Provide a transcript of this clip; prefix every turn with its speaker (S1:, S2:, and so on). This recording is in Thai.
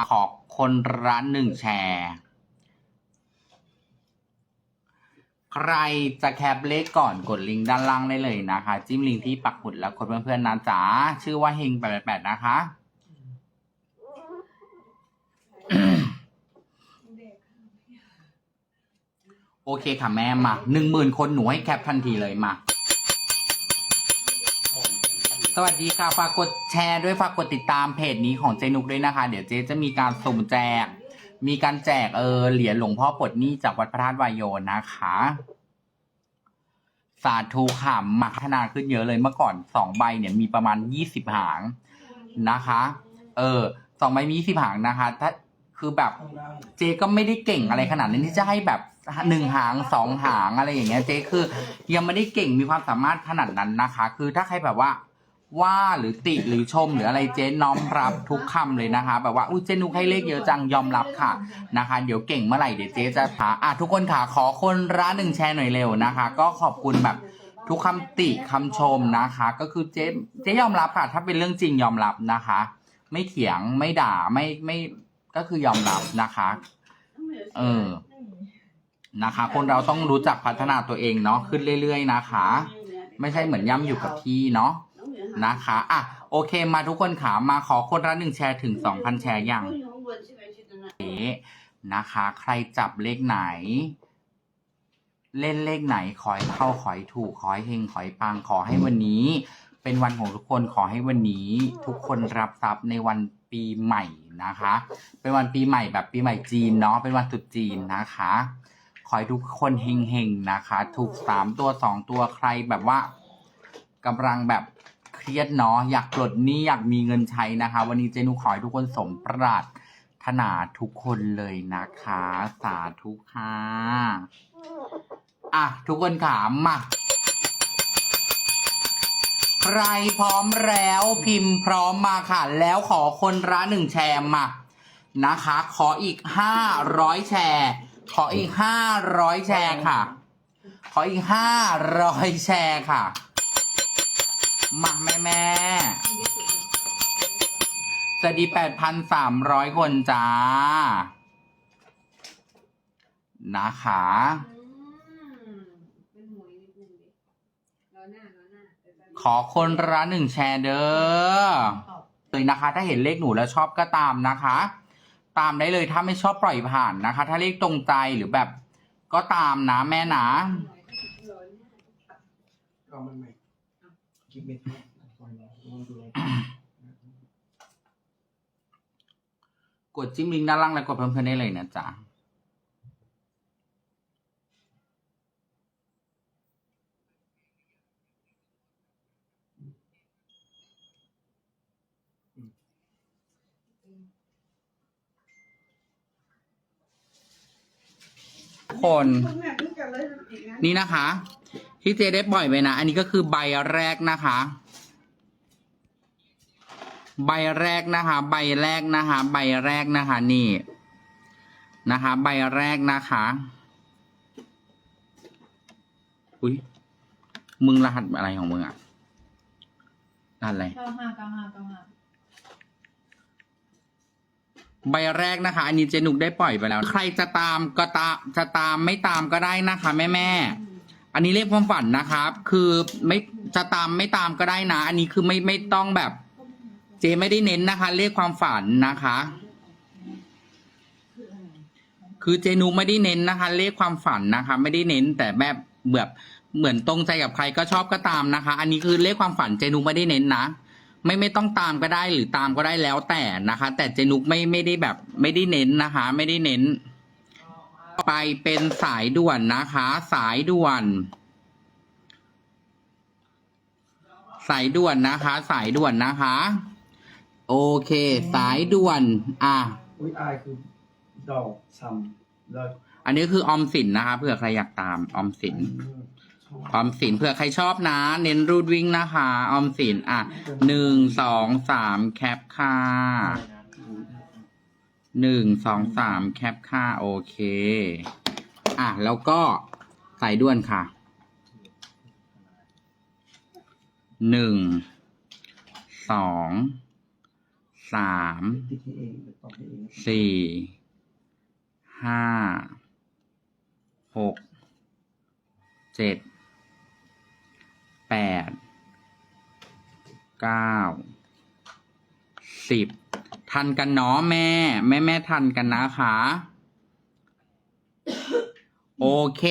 S1: มาขอคนละหนึ่งแชร์ ใครจะแคปเลขก่อนกดลิงก์ด้านล่างได้เลยนะคะ จิ้มลิงก์ที่ปักหมุดแล้วกดเพื่อนๆนะจ๊ะชื่อว่าเฮง888นะคะ โอเคค่ะแม่มาหนึ่งหมื่นคนหนูให้แคปทันทีเลยมา วัสดีค่ะ ฝากกดแชร์ด้วย ฝากกดติดตามเพจนี้ของเจนุกด้วยนะคะ เดี๋ยวเจจะมีการสุ่มแจก มีการแจกเออเหรียญหลวงพ่อปลดหนี้จากวัดพระธาตุวายโยนะคะ สาธุค่ะมาพัฒนาขึ้นเยอะเลยเมื่อก่อนสองใบเนี่ยมีประมาณยี่สิบหางนะคะ เออสองใบมียี่สิบหางนะคะ ถ้าคือแบบเจก็ไม่ได้เก่งอะไรขนาดนั้นที่จะให้แบบหนึ่งหางสองหางอะไรอย่างเงี้ยเจคือ ยังไม่ได้เก่งมีความสามารถขนาดนั้นนะคะ คือถ้าใครแบบว่า ว่าหรือติหรือชมหรืออะไรเจ๊น้อมรับทุกคำเลยนะคะ แบบว่าอุ้ยเจนุกให้เลขเยอะจังยอมรับค่ะนะคะ เดี๋ยวเก่งเมื่อไหร่เดี๋ยวเจ๊จะหาอะทุกคนค่ะขอคนละหนึ่งแชร์หน่อยเร็วนะคะ ก็ขอบคุณแบบทุกคำติคำชมนะคะ ก็คือเจ๊เจ๊ยอมรับค่ะ ถ้าเป็นเรื่องจริงยอมรับนะคะ ไม่เถียงไม่ด่าไม่ไม่ก็คือยอมรับนะคะ เออนะคะ คนเราต้องรู้จักพัฒนาตัวเองเนาะขึ้นเรื่อย ๆ นะคะ ไม่ใช่เหมือนย่ำอยู่กับที่เนาะ นะคะอะโอเคมาทุกคนขามาขอคนละหนึ่งแชร์ถึงสองพันแชร์ยังเอ๊ะนะคะ ใครจับเลขไหน เล่นเลขไหนขอให้เข้าขอให้ถูกขอให้เฮงขอให้ปังขอให้วันนี้ เป็นวันของทุกคนขอให้วันนี้ ทุกคนรับทรัพย์ในวันปีใหม่นะคะ เป็นวันปีใหม่แบบปีใหม่จีนเนาะเป็นวันตรุษจีนนะคะขอให้ทุกคนเฮงๆนะคะ ถูกสามตัวสองตัวใครแบบว่ากำลังแบบ เครียดเนาะอยากปลดหนี้อยากมีเงินใช้นะคะ วันนี้เจนุขอให้ทุกคนสมปรารถนาทุกคนเลยนะคะ สาธุค่ะอะทุกคนขามมาใครพร้อมแล้วพิมพ์พร้อมมาค่ะ แล้วขอคนละหนึ่งแชร์มานะคะ ขออีกห้าร้อยแชร์ ขออีกห้าร้อยแชร์ค่ะ ขออีกห้าร้อยแชร์ค่ะ มาแม่แม่สวัสดีแปดพันสามร้อยคนจ้า นะคะ
S2: เป็นหวยนิดนึงดิล้อหน้าล้อหน้าเดี๋ยวจะ
S1: ขอคนละหนึ่งแชร์เด้อเลยนะคะ ถ้าเห็นเลขหนูแล้วชอบก็ตามนะคะ ตามได้เลยถ้าไม่ชอบปล่อยผ่านนะคะ ถ้าเลขตรงใจหรือแบบก็ตามนะแม่นะ
S2: ลอหนา
S3: เอามันใหม่ กดปล่อยลองดู
S1: กดจิ้มลิงก์ด้านล่างแล้วกดเพิ่มๆได้เลยนะจ๊ะ คน นี่นะคะ ที่เจได้ปล่อยไปนะ อันนี้ก็คือใบแรกนะคะ ใบแรกนะคะ ใบแรกนะคะ ใบแรกนะคะ นี่ นะคะ ใบแรกนะคะ อุ้ยมึงรหัสอะไรของมึงอะรหัสอะไร
S4: เก้าห้าเก้าห้าเก้าห้า
S1: ใบแรกนะคะ อันนี้เจนุกได้ปล่อยไปแล้ว ใครจะตามก็ตามจะตามไม่ตามก็ได้นะคะ แม่แม่ อันนี้เลขความฝันนะครับ คือไม่จะตามไม่ตามก็ได้นะ อันนี้คือไม่ไม่ต้องแบบ เจไม่ได้เน้นนะคะเลขความฝันนะคะ คือเจนุกไม่ได้เน้นนะคะ เลขความฝันนะคะ ไม่ได้เน้น แต่แบบแบบเหมือนตรงใจกับใครก็ชอบก็ตามนะคะ อันนี้คือเลขความฝันเจนุกไม่ได้เน้นนะไม่ไม่ต้องตามก็ได้หรือตามก็ได้แล้วแต่นะคะ แต่เจนุกไม่ไม่ได้แบบไม่ได้เน้นนะคะ ไม่ได้เน้น ไปเป็นสายด่วนนะคะ สายด่วน สายด่วนนะคะ สายด่วนนะคะ โอเค สายด่วน อะ
S3: อุ้ยอายคือดอกซ้ำเลย
S1: อันนี้คือออมสินนะคะเผื่อใครอยากตามออมสินออมสินเผื่อใครชอบนะ เน้นรูดวิ่งนะคะ ออมสินอะหนึ่งสองสามแคปค่ะ หนึ่งสองสามแคปค่ะโอเค อะ แล้วก็ใสายด่วนค่ะหนึ่งสองสามสี่ห้าหกเจ็ดแปดเก้าสิบ ทันกันเนาะแม่ แม่แม่ทันกันนะคะ โอเค